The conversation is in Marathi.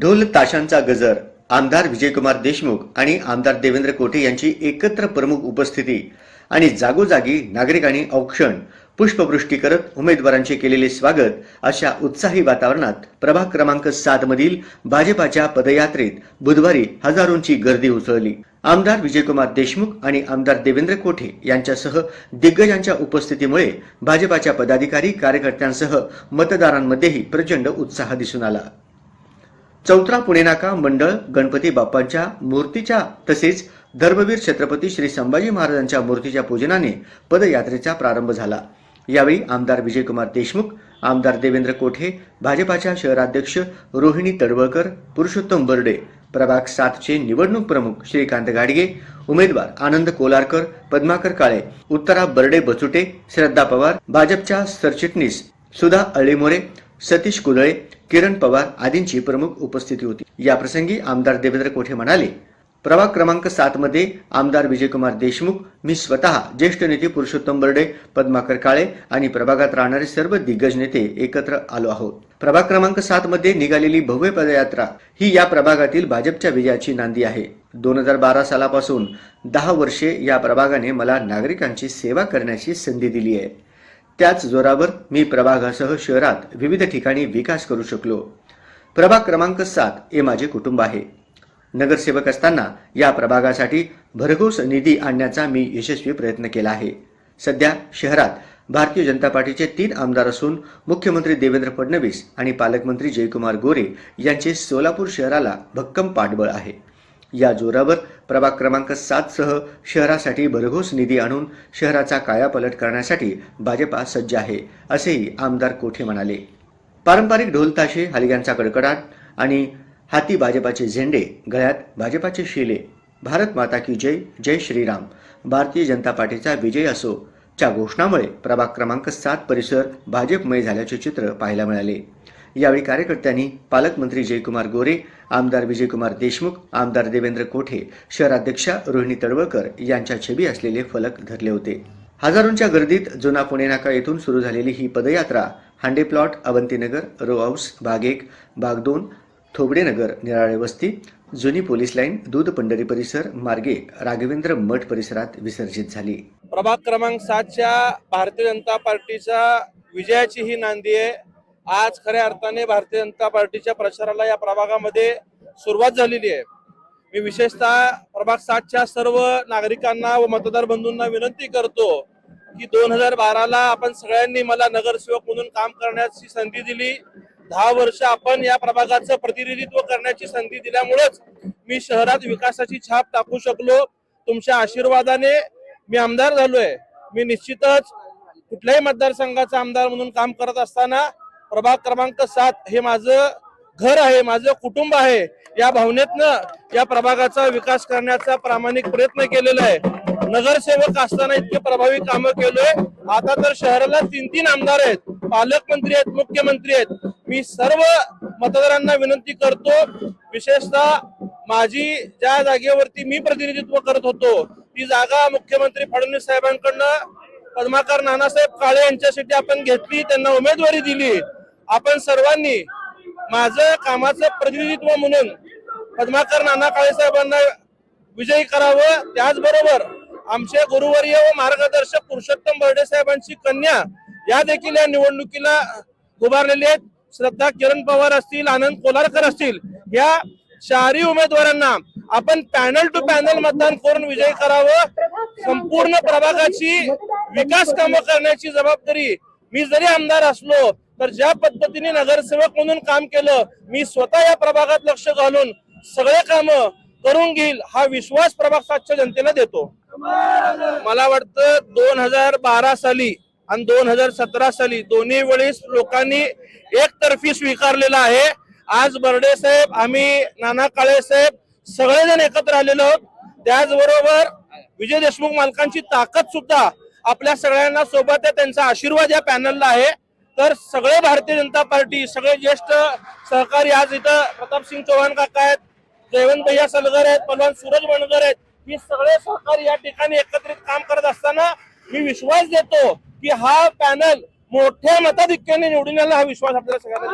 ढोल ताशांचा गजर आमदार विजयकुमार देशमुख आणि आमदार देवेंद्र कोठे यांची एकत्र प्रमुख उपस्थिती आणि जागोजागी नागरिकांनी औक्षण पुष्पवृष्टी करत उमेदवारांचे केलेले स्वागत अशा उत्साही वातावरणात प्रभाग क्रमांक सात मधील भाजपाच्या पदयात्रेत बुधवारी हजारोंची गर्दी उसळली. आमदार विजयकुमार देशमुख आणि आमदार देवेंद्र कोठे यांच्यासह दिग्गजांच्या उपस्थितीमुळे भाजपाच्या पदाधिकारी कार्यकर्त्यांसह मतदारांमध्येही प्रचंड उत्साह दिसून आला. चौथरा पुणे नाका मंडळ गणपती बाप्पांच्या मूर्तीच्या तसेच धर्मवीर छत्रपती श्री संभाजी महाराजांच्या मूर्तीच्या पूजनाने पदयात्रेचा प्रारंभ झाला. यावेळी आमदार विजयकुमार देशमुख आमदार देवेंद्र कोठे भाजपाच्या शहराध्यक्ष रोहिणी तडवळकर पुरुषोत्तम बर्डे प्रभाग सातचे निवडणूक प्रमुख श्रीकांत गाडगे उमेदवार आनंद कोलारकर पद्माकर काळे उत्तरा बर्डे बचुटे श्रद्धा पवार भाजपच्या सरचिटणीस सुधा अळीमोरे सतीश कुदळे किरण पवार आदींची प्रमुख उपस्थिती होती. याप्रसंगी आमदार देवेंद्र कोठे म्हणाले प्रभाग क्रमांक सात मध्ये आमदार विजयकुमार देशमुख मी स्वतः ज्येष्ठ नेते पुरुषोत्तम बर्डे पद्माकर काळे आणि प्रभागात राहणारे सर्व दिग्गज नेते एकत्र आलो आहोत. प्रभाग क्रमांक सात मध्ये निघालेली भव्य पदयात्रा ही या प्रभागातील भाजपच्या विजयाची नांदी आहे. दोन हजार बारा सालापासून दहा वर्षे या प्रभागाने मला नागरिकांची सेवा करण्याची संधी दिली आहे. त्याच जोरावर मी प्रभागासह शहरात विविध ठिकाणी विकास करू शकलो. प्रभाग क्रमांक सात हे माझे कुटुंब आहे. नगरसेवक असताना या प्रभागासाठी भरघोस निधी आणण्याचा मी यशस्वी प्रयत्न केला आहे. सध्या शहरात भारतीय जनता पार्टीचे तीन आमदार असून मुख्यमंत्री देवेंद्र फडणवीस आणि पालकमंत्री जयकुमार गोरे यांचे सोलापूर शहराला भक्कम पाठबळ आहे. या जोरावर प्रभाग क्रमांक सात सह शहरासाठी भरघोस निधी आणून शहराचा कायापलट करण्यासाठी भाजपा सज्ज आहे असेही आमदार कोठे म्हणाले? पारंपरिक ढोलताशे हलग्यांचा कडकडाट आणि हाती भाजपाचे झेंडे गळ्यात भाजपाचे शिले. भारत माता की जय जय श्रीराम. भारतीय जनता पार्टीचा विजय असो च्या घोषणामुळे प्रभाग क्रमांक सात परिसर भाजपमय झाल्याचे चित्र पाहायला मिळाले. यावेळी कार्यकर्त्यांनी पालकमंत्री जयकुमार गोरे आमदार विजयकुमार देशमुख आमदार देवेंद्र कोठे शहराध्यक्षा रोहिणी तळवळकर यांच्या छबी असलेले फलक धरले होते. हजारोंच्या गर्दीत जुना पुणे नाका येथून सुरू झालेली ही पदयात्रा Hande plot Avantinagar row house भाग एक भाग दोन थोबडेनगर निराळे वस्ती जुनी पोलीस लाईन दूध पंढरी परिसर मार्गे राघवेंद्र मठ परिसरात विसर्जित झाली. प्रभाग क्रमांक सातच्या भारतीय जनता पार्टीच्या विजयाची ही नांदी आहे. आज खऱ्या अर्थाने भारतीय जनता पार्टीच्या प्रचाराला या प्रभागामध्ये सुरुवात झालेली आहे. मी विशेषतः प्रभाग सातच्या सर्व नागरिकांना व मतदार बंधूंना विनंती करतो की दोन हजार बाराला आपण सगळ्यांनी मला नगरसेवक म्हणून काम करण्याची संधी दिली. दहा वर्ष आपण या प्रभागाचं प्रतिनिधित्व करण्याची संधी दिल्यामुळेच मी शहरात विकासाची छाप टाकू शकलो. तुमच्या आशीर्वादाने मी आमदार झालोय. मी निश्चितच कुठल्याही मतदारसंघाचा आमदार म्हणून काम करत असताना प्रभाग क्रमांक सात हे माझं घर आहे माझं कुटुंब आहे. या भावनेतनं या प्रभागाचा विकास करण्याचा प्रामाणिक प्रयत्न केलेला आहे. नगरसेवक असताना इतके प्रभावी कामं केलोय. आता तर शहराला तीन तीन आमदार आहेत. पालकमंत्री आहेत मुख्यमंत्री आहेत. मी सर्व मतदारांना विनंती करतो विशेषतः माझी ज्या जागेवरती मी प्रतिनिधित्व करत होतो ती जागा मुख्यमंत्री फडणवीस साहेबांकडनं पद्माकर नानासाहेब काळे यांच्यासाठी आपण घेतली त्यांना उमेदवारी दिली. आपण सर्वांनी माझं कामाचं प्रतिनिधित्व म्हणून पद्माकर नाना काळे साहेबांना विजयी करावं. त्याचबरोबर आमचे गुरुवर्य व मार्गदर्शक पुरुषोत्तम बर्डे साहेबांची कन्या या देखील या निवडणुकीला उभारलेली आहेत. श्रद्धा किरण पवार असतील आनंद कोलारकर असतील या शहरी उमेदवारांना आपण पॅनल टू पॅनल मतदान करून विजयी करावं. संपूर्ण प्रभागाची विकास कामं करण्याची जबाबदारी मी जरी आमदार असलो तर ज्या पद्धतीने नगरसेवक म्हणून काम केलं मी स्वतः या प्रभागात लक्ष घालून सगळे काम करून घेईल हा विश्वास प्रभाग सातच्या जनतेला देतो. मला वाटतं दोन हजार बारा साली आणि दोन हजार सतरा साली दोन्ही वेळेस लोकांनी एकतर्फी स्वीकारलेला आहे. आज बर्डे साहेब आम्ही नाना काळे साहेब सगळेजण एकत्र आलेलो आहोत. त्याचबरोबर विजय देशमुख मालकांची ताकद सुद्धा आपल्या सगळ्यांना सोबत आहे त्यांचा आशीर्वाद या पॅनलला आहे. तर सगळे भारतीय जनता पार्टी सगळे ज्येष्ठ सहकारी आज इथं प्रतापसिंग चव्हाण काका आहेत जयवंत भैया सलगर आहेत पलवान सूरज बनगर आहेत ही सगळे सहकारी या ठिकाणी एकत्रित काम करत असताना मी विश्वास देतो की हा पॅनल मोठ्या मताधिक्याने निवडून आला हा विश्वास आपल्याला सगळ्यांना